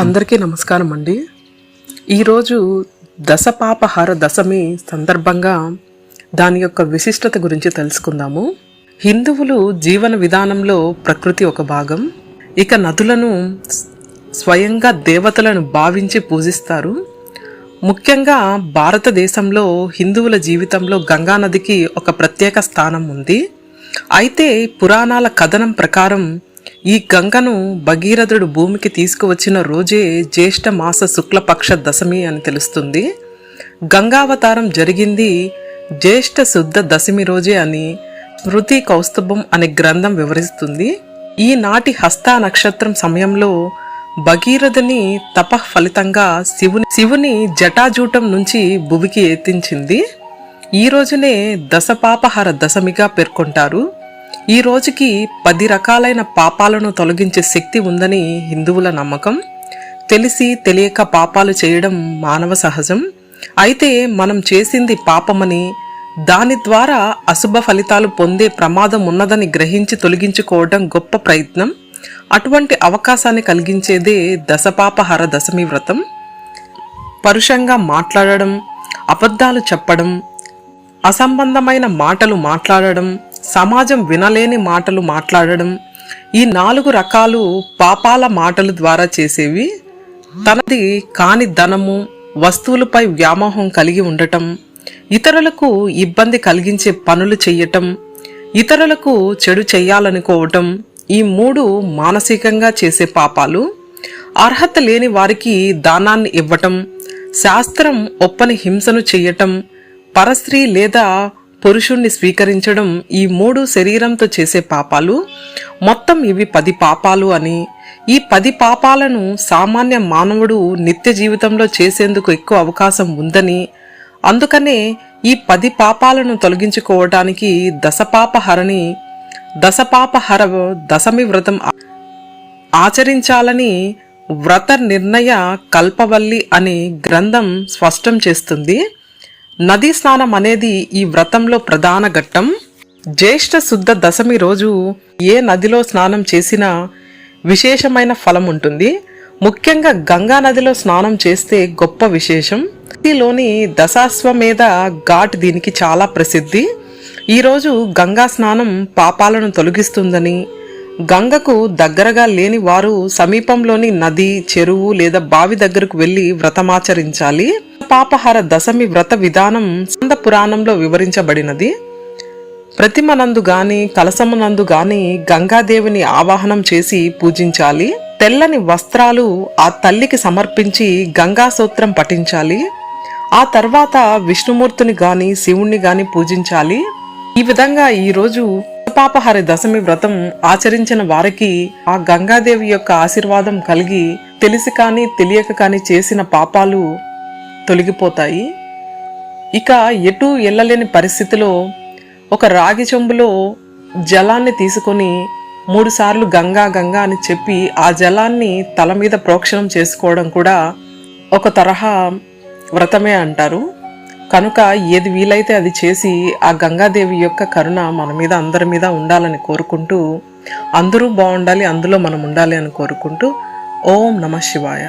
అందరికీ నమస్కారం అండి ఈరోజు దశపాపహార దశమి సందర్భంగా దాని యొక్క విశిష్టత గురించి తెలుసుకుందాము. హిందువులు జీవన విధానంలో ప్రకృతి ఒక భాగం. ఇక నదులను స్వయంగా దేవతలను భావించి పూజిస్తారు. ముఖ్యంగా భారతదేశంలో హిందువుల జీవితంలో గంగా నదికి ఒక ప్రత్యేక స్థానం ఉంది. అయితే పురాణాల కథనం ప్రకారం ఈ గంగను భగీరథుడు భూమికి తీసుకువచ్చిన రోజే జ్యేష్ఠ మాస శుక్లపక్ష దశమి అని తెలుస్తుంది. గంగావతారం జరిగింది జ్యేష్ఠ శుద్ధ దశమి రోజే అని స్మృతి కౌస్తుభం అనే గ్రంథం వివరిస్తుంది. ఈనాటి హస్త నక్షత్రం సమయంలో భగీరథుని తప ఫలితంగా శివుని శివుని జటాజూటం నుంచి భువికి ఎత్తించింది. ఈ రోజునే దశపాపహర దశమిగా పేర్కొంటారు. ఈ రోజుకి పది రకాలైన పాపాలను తొలగించే శక్తి ఉందని హిందువుల నమ్మకం. తెలిసి తెలియక పాపాలు చేయడం మానవ సహజం. అయితే మనం చేసింది పాపమని దాని ద్వారా అశుభ ఫలితాలు పొందే ప్రమాదం ఉన్నదని గ్రహించి తొలగించుకోవడం గొప్ప ప్రయత్నం. అటువంటి అవకాశాన్ని కలిగించేదే దశపాపహర దశమి వ్రతం. పరుషంగా మాట్లాడడం అబద్ధాలు చెప్పడం అసంబంధమైన మాటలు మాట్లాడడం సమాజం వినలేని మాటలు మాట్లాడడం ఈ నాలుగు రకాలు పాపాల మాటలు ద్వారా చేసేవి. తనది కాని ధనము వస్తువులపై వ్యామోహం కలిగి ఉండటం ఇతరులకు ఇబ్బంది కలిగించే పనులు చేయటం ఇతరులకు చెడు చేయాలనుకోవటం ఈ మూడు మానసికంగా చేసే పాపాలు. అర్హత లేని వారికి దానాన్ని ఇవ్వటం శాస్త్రం ఒప్పని హింసను చెయ్యటం పరస్త్రీ లేదా పురుషుణ్ణి స్వీకరించడం ఈ మూడు శరీరంతో చేసే పాపాలు. మొత్తం ఇవి పది పాపాలు అని. ఈ పది పాపాలను సామాన్య మానవుడు నిత్య జీవితంలో చేసేందుకు ఎక్కువ అవకాశం ఉందని. అందుకనే ఈ పది పాపాలను తొలగించుకోవటానికి దశపాపహరని దశపాపహర దశమి వ్రతం ఆచరించాలని వ్రత నిర్ణయ కల్పవల్లి అనే గ్రంథం స్పష్టం చేస్తుంది. నదీ స్నానం అనేది ఈ వ్రతంలో ప్రధాన ఘట్టం. జ్యేష్ఠ శుద్ధ దశమి రోజు ఏ నదిలో స్నానం చేసినా విశేషమైన ఫలం ఉంటుంది. ముఖ్యంగా గంగా నదిలో స్నానం చేస్తే గొప్ప విశేషం. లోని దశాశ్వమేధ ఘాట్ దీనికి చాలా ప్రసిద్ధి. ఈరోజు గంగా స్నానం పాపాలను తొలగిస్తుందని గంగకు దగ్గరగా లేని వారు సమీపంలోని నది చెరువు లేదా బావి దగ్గరకు వెళ్ళి వ్రతమాచరించాలి పాపహార దశమి వ్రత విధానం సంద పురాణంలో వివరించబడినది. ప్రతిమనందు గాని కలసమునందు గాని గంగాదేవిని ఆవాహనం చేసి పూజించాలి. తెల్లని వస్త్రాలు ఆ తల్లికి సమర్పించి గంగా సూత్రం పఠించాలి. ఆ తర్వాత విష్ణుమూర్తిని గాని శివుణ్ణి గాని పూజించాలి. ఈ విధంగా ఈరోజు పాపహరి దశమి వ్రతం ఆచరించిన వారికి ఆ గంగాదేవి యొక్క ఆశీర్వాదం కలిగి తెలిసి కానీ తెలియక కానీ చేసిన పాపాలు తొలగిపోతాయి. ఇక ఎటు వెళ్ళలేని పరిస్థితిలో ఒక రాగి చెంబులో జలాన్ని తీసుకొని మూడుసార్లు గంగా గంగా అని చెప్పి ఆ జలాన్ని తల మీద ప్రోక్షణం చేసుకోవడం కూడా ఒక తరహా వ్రతమే అంటారు. కనుక ఏది వీలైతే అది చేసి ఆ గంగాదేవి యొక్క కరుణ మన మీద అందరి మీద ఉండాలని కోరుకుంటూ అందరూ బాగుండాలి అందులో మనం ఉండాలి అని కోరుకుంటూ ఓం నమ శివాయ.